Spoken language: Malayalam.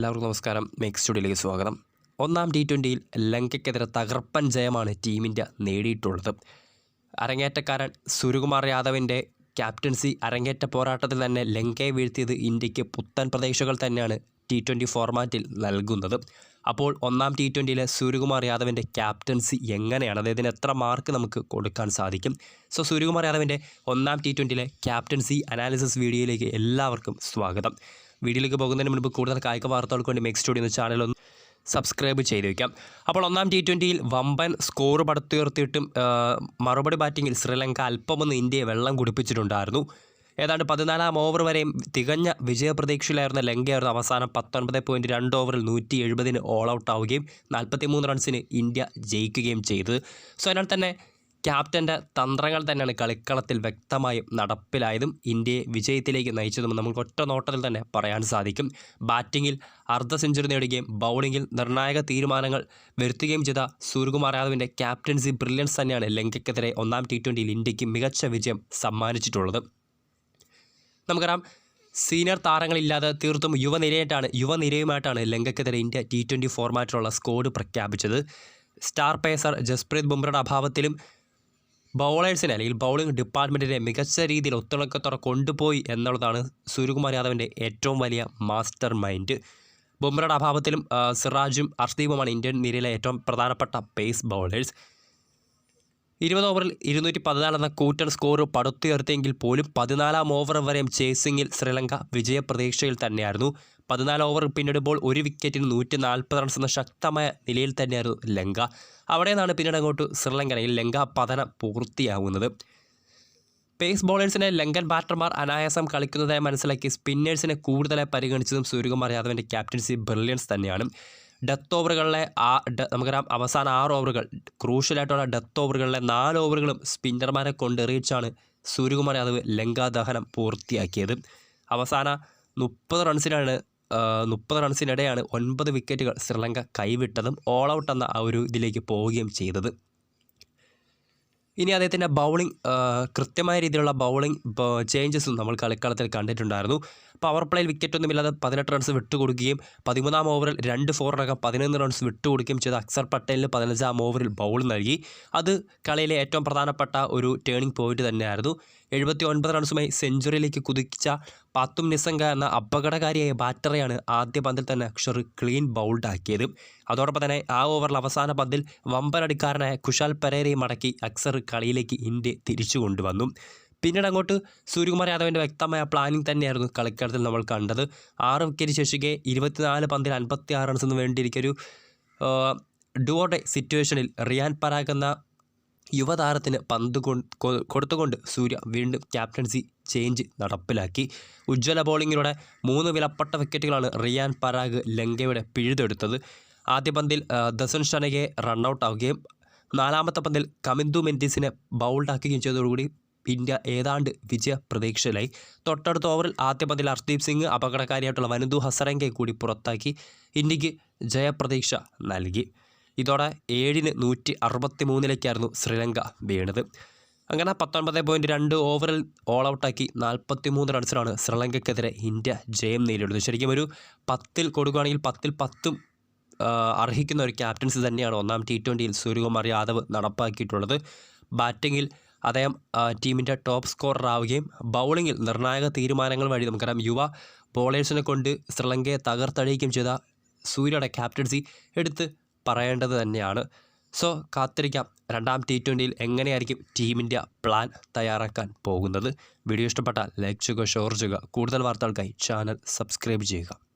എല്ലാവർക്കും നമസ്കാരം. മേക്ക് സ്റ്റുഡിയോയിലേക്ക് സ്വാഗതം. ഒന്നാം ടി ട്വന്റിയിൽ ലങ്കയ്ക്കെതിരെ തകർപ്പൻ ജയമാണ് ടീം ഇന്ത്യ നേടിയിട്ടുള്ളത്. അരങ്ങേറ്റക്കാരൻ സുരകുമാർ യാദവിന്റെ ക്യാപ്റ്റൻസി അരങ്ങേറ്റ പോരാട്ടത്തിൽ തന്നെ ലങ്കയെ വീഴ്ത്തിയത് ഇന്ത്യയ്ക്ക് പുത്തൻ പ്രതീക്ഷകൾ തന്നെയാണ് ടി ട്വന്റി ഫോർമാറ്റിൽ നൽകുന്നത്. അപ്പോൾ ഒന്നാം ടി ട്വന്റിയിലെ സൂര്യകുമാർ യാദവിന്റെ ക്യാപ്റ്റൻസി എങ്ങനെയാണ്? അതായത് എത്ര മാർക്ക് നമുക്ക് കൊടുക്കാൻ സാധിക്കും? സോ സൂര്യകുമാർ യാദവിന്റെ ഒന്നാം ടി ട്വന്റിയിലെ ക്യാപ്റ്റൻസി അനാലിസിസ് വീഡിയോയിലേക്ക് എല്ലാവർക്കും സ്വാഗതം. വീഡിയോയിലേക്ക് പോകുന്നതിന് മുൻപ് കൂടുതൽ കായിക വാർത്തകൾക്ക് വേണ്ടി മെക്സ് സ്റ്റുഡിയോ എന്ന ചാനൽ ഒന്ന് സബ്സ്ക്രൈബ് ചെയ്ത് വയ്ക്കാം അപ്പോൾ ഒന്നാം ടി ട്വന്റിയിൽ വമ്പൻ സ്കോർ പടുത്തുയർത്തിയിട്ടും മറുപടി ബാറ്റിങ്ങിൽ ശ്രീലങ്ക അല്പമൊന്ന് ഇന്ത്യയെ വെള്ളം കുടിപ്പിച്ചിട്ടുണ്ടായിരുന്നു. ഏതാണ്ട് പതിനാലാം ഓവർ വരെയും തികഞ്ഞ വിജയപ്രതീക്ഷയിലായിരുന്ന ലങ്കയായിരുന്നു അവസാനം പത്തൊൻപത് പോയിന്റ് രണ്ട് ഓവറിൽ നൂറ്റി എഴുപതിന് ഓൾ ഔട്ട് ആവുകയും നാൽപ്പത്തി മൂന്ന് റൺസിന് ഇന്ത്യ ജയിക്കുകയും ചെയ്തത്. സോ അതിനാൽ തന്നെ ക്യാപ്റ്റന്റെ തന്ത്രങ്ങൾ തന്നെയാണ് കളിക്കളത്തിൽ വ്യക്തമായും നടപ്പിലായതും ഇന്ത്യയെ വിജയത്തിലേക്ക് നയിച്ചതും നമുക്ക് ഒറ്റ നോട്ടത്തിൽ തന്നെ പറയാൻ സാധിക്കും. ബാറ്റിങ്ങിൽ അർദ്ധ സെഞ്ചുറി നേടുകയും ബൗളിങ്ങിൽ നിർണായക തീരുമാനങ്ങൾ വരുത്തുകയും ചെയ്ത സൂര്യകുമാർ യാദവിന്റെ ക്യാപ്റ്റൻസി ബ്രില്യൻസ് തന്നെയാണ് ലങ്കയ്ക്കെതിരെ ഒന്നാം ടി ട്വന്റിയിൽ ഇന്ത്യയ്ക്ക് മികച്ച വിജയം സമ്മാനിച്ചിട്ടുള്ളത്. നമുക്കറിയാം സീനിയർ താരങ്ങളില്ലാതെ തീർത്തും യുവനിരയായിട്ടാണ് യുവനിരയുമായിട്ടാണ് ലങ്കയ്ക്കെതിരെ ഇന്ത്യ ടി ട്വന്റി ഫോർമാറ്റിലുള്ള സ്കോഡ് പ്രഖ്യാപിച്ചത്. സ്റ്റാർ പേസർ ജസ്പ്രീത് ബുംറയുടെ അഭാവത്തിലും ബൗളേഴ്സിനെ അല്ലെങ്കിൽ ബൗളിംഗ് ഡിപ്പാർട്ട്മെന്റിനെ മികച്ച രീതിയിൽ ഒത്തിളക്കത്തോടെ കൊണ്ടുപോയി എന്നുള്ളതാണ് സൂര്യകുമാർ യാദവിന്റെ ഏറ്റവും വലിയ മാസ്റ്റർ മൈൻഡ്. ബുംറയുടെ അഭാവത്തിലും സിറാജും അർഷദീപുമാണ് ഇന്ത്യൻ നിരയിലെ ഏറ്റവും പ്രധാനപ്പെട്ട പേസ് ബൗളേഴ്സ്. ഇരുപത് ഓവറിൽ ഇരുന്നൂറ്റി പതിനാല് എന്ന കൂറ്റൻ സ്കോർ പടുത്തുയർത്തിയെങ്കിൽ പോലും പതിനാലാം ഓവർ വരെയും ചേസിങ്ങിൽ ശ്രീലങ്ക വിജയപ്രതീക്ഷയിൽ തന്നെയായിരുന്നു. പതിനാല് ഓവർ പിന്നിടുമ്പോൾ ഒരു വിക്കറ്റിന് നൂറ്റി നാൽപ്പത് റൺസ് എന്ന ശക്തമായ നിലയിൽ തന്നെയായിരുന്നു ലങ്ക. അവിടെ നിന്നാണ് പിന്നീട് അങ്ങോട്ട് ശ്രീലങ്കനയിൽ ലങ്ക പതനം പൂർത്തിയാവുന്നത്. പേസ് ബോളേഴ്സിനെ ലങ്കൻ ബാറ്റർമാർ അനായാസം കളിക്കുന്നതായി മനസ്സിലാക്കി സ്പിന്നേഴ്സിനെ കൂടുതലായി പരിഗണിച്ചതും സൂര്യകുമാർ യാദവിന്റെ ക്യാപ്റ്റൻസി ബ്രില്യൻസ് തന്നെയാണ്. ഡെത്ത് ഓവറുകളിലെ ആ നമുക്കറിയാം അവസാന ആറ് ഓവറുകൾ ക്രൂഷ്യലായിട്ടുള്ള ഡെത്ത് ഓവറുകളിലെ നാല് ഓവറുകളും സ്പിന്നർമാരെ കൊണ്ടെറിയിച്ചാണ് സൂര്യകുമാർ യാദവ് ലങ്കാ ദഹനം പൂർത്തിയാക്കിയത്. അവസാന മുപ്പത് റൺസിനാണ് മുപ്പത് റൺസിനിടെയാണ് ഒൻപത് വിക്കറ്റുകൾ ശ്രീലങ്ക കൈവിട്ടതും ഓൾ ഔട്ട് എന്ന ആ ഒരു ഇതിലേക്ക് പോവുകയും ചെയ്തത്. ഇനി അദ്ദേഹത്തിന്റെ ബൗളിംഗ് കൃത്യമായ രീതിയിലുള്ള ബൗളിംഗ് ചേഞ്ചസും നമ്മൾ കളിക്കളത്തിൽ കണ്ടിട്ടുണ്ടായിരുന്നു. പവർ പ്ലേയിൽ വിക്കറ്റൊന്നുമില്ലാതെ പതിനെട്ട് റൺസ് വിട്ടുകൊടുക്കുകയും പതിമൂന്നാം ഓവറിൽ രണ്ട് ഫോറിനകം പതിനൊന്ന് റൺസ് വിട്ടുകൊടുക്കുകയും ചെയ്ത അക്സർ പട്ടേലിന് പതിനഞ്ചാം ഓവറിൽ ബൗൾ നൽകി. അത് കളിയിലെ ഏറ്റവും പ്രധാനപ്പെട്ട ഒരു ടേണിംഗ് പോയിന്റ് തന്നെയായിരുന്നു. എഴുപത്തി ഒൻപത് റൺസുമായി സെഞ്ചുറിയിലേക്ക് കുതിച്ച പാത്തും നിസംഗ എന്ന അപകടകാരിയായ ബാറ്ററെയാണ് ആദ്യ പന്തിൽ തന്നെ അക്ഷർ ക്ലീൻ ബൗൾഡാക്കിയത് അതോടൊപ്പം തന്നെ ആ ഓവറിൽ അവസാന പന്തിൽ വമ്പനടിക്കാരനായ കുശാൽ പെരേരയും മടക്കി അക്സർ കളിയിലേക്ക് ഇന്ത്യ തിരിച്ചു കൊണ്ടുവന്നു പിന്നീട് അങ്ങോട്ട് സൂര്യകുമാർ യാദവിന്റെ വ്യക്തമായ പ്ലാനിങ് തന്നെയായിരുന്നു കളിക്കളത്തിൽ നമ്മൾ കണ്ടത്. ആറ് വിക്കറ്റ് ശേഷിക്കെ ഇരുപത്തിനാല് പന്തിൽ അൻപത്തി ആറ് റൺസിന് വേണ്ടിയിരിക്കൊരു ഡുവോടെ സിറ്റുവേഷനിൽ റിയാൻ പരാഗ് എന്ന യുവതാരത്തിന് പന്ത് കൊടുത്തുകൊണ്ട് സൂര്യ വീണ്ടും ക്യാപ്റ്റൻസി ചേഞ്ച് നടപ്പിലാക്കി. ഉജ്ജ്വല ബോളിങ്ങിലൂടെ മൂന്ന് വിലപ്പെട്ട വിക്കറ്റുകളാണ് റിയാൻ പരാഗ് ലങ്കയുടെ പിഴുതെടുത്തത്. ആദ്യ പന്തിൽ ദസൻ ഷനയെ റണ്ണൗട്ട് ആവുകയും നാലാമത്തെ പന്തിൽ കമിന്ദു മെൻഡിസിനെ ബൗൾഡാക്കുകയും ചെയ്തതോടുകൂടി ഇന്ത്യ ഏതാണ്ട് വിജയ പ്രതീക്ഷയിലായി തൊട്ടടുത്ത ഓവറിൽ ആദ്യ പന്തിൽ ഹർദീപ് സിംഗ് അപകടകാരിയായിട്ടുള്ള വനന്തു ഹസരംഗയെ കൂടി പുറത്താക്കി ഇന്ത്യയ്ക്ക് ജയപ്രതീക്ഷ നൽകി. ഇതോടെ ഏഴിന് നൂറ്റി അറുപത്തി മൂന്നിലേക്കായിരുന്നു ശ്രീലങ്ക വീണത്. അങ്ങനെ പത്തൊൻപത് പോയിന്റ് രണ്ട് ഓവറിൽ ഓൾ ഔട്ടാക്കി നാൽപ്പത്തി മൂന്ന് റൺസിനാണ് ശ്രീലങ്കയ്ക്കെതിരെ ഇന്ത്യ ജയം നേടിയെടുത്തത്. ശരിക്കും ഒരു പത്തിൽ കൊടുക്കുകയാണെങ്കിൽ പത്തിൽ പത്തും അർഹിക്കുന്ന ഒരു ക്യാപ്റ്റൻസി തന്നെയാണ് ഒന്നാം ടി ട്വന്റിയിൽ സൂര്യകുമാർ യാദവ് നടപ്പാക്കിയിട്ടുള്ളത്. ബാറ്റിങ്ങിൽ അദ്ദേഹം ടീമിന്റെ ടോപ്പ് സ്കോറർ ആവുകയും ബൗളിങ്ങിൽ നിർണായക തീരുമാനങ്ങൾ വഴി നമുക്കറിയാം യുവ ബോളേഴ്സിനെ കൊണ്ട് ശ്രീലങ്കയെ തകർത്തടിയിക്കുകയും ചെയ്ത സൂര്യയുടെ ക്യാപ്റ്റൻസി എടുത്ത് പറയേണ്ടത് തന്നെയാണ്. സോ കാത്തിരിക്കാം. രണ്ടാം ടി ട്വന്റിയിൽ എങ്ങനെയായിരിക്കും ടീമിന്റെ പ്ലാൻ തയ്യാറാക്കാൻ പോകുന്നത്? വീഡിയോ ഇഷ്ടപ്പെട്ടാൽ ലൈക്ക് ചെയ്യുക ഷെയർ ചെയ്യുക. കൂടുതൽ വാർത്തകൾക്കായി ചാനൽ സബ്സ്ക്രൈബ് ചെയ്യുക.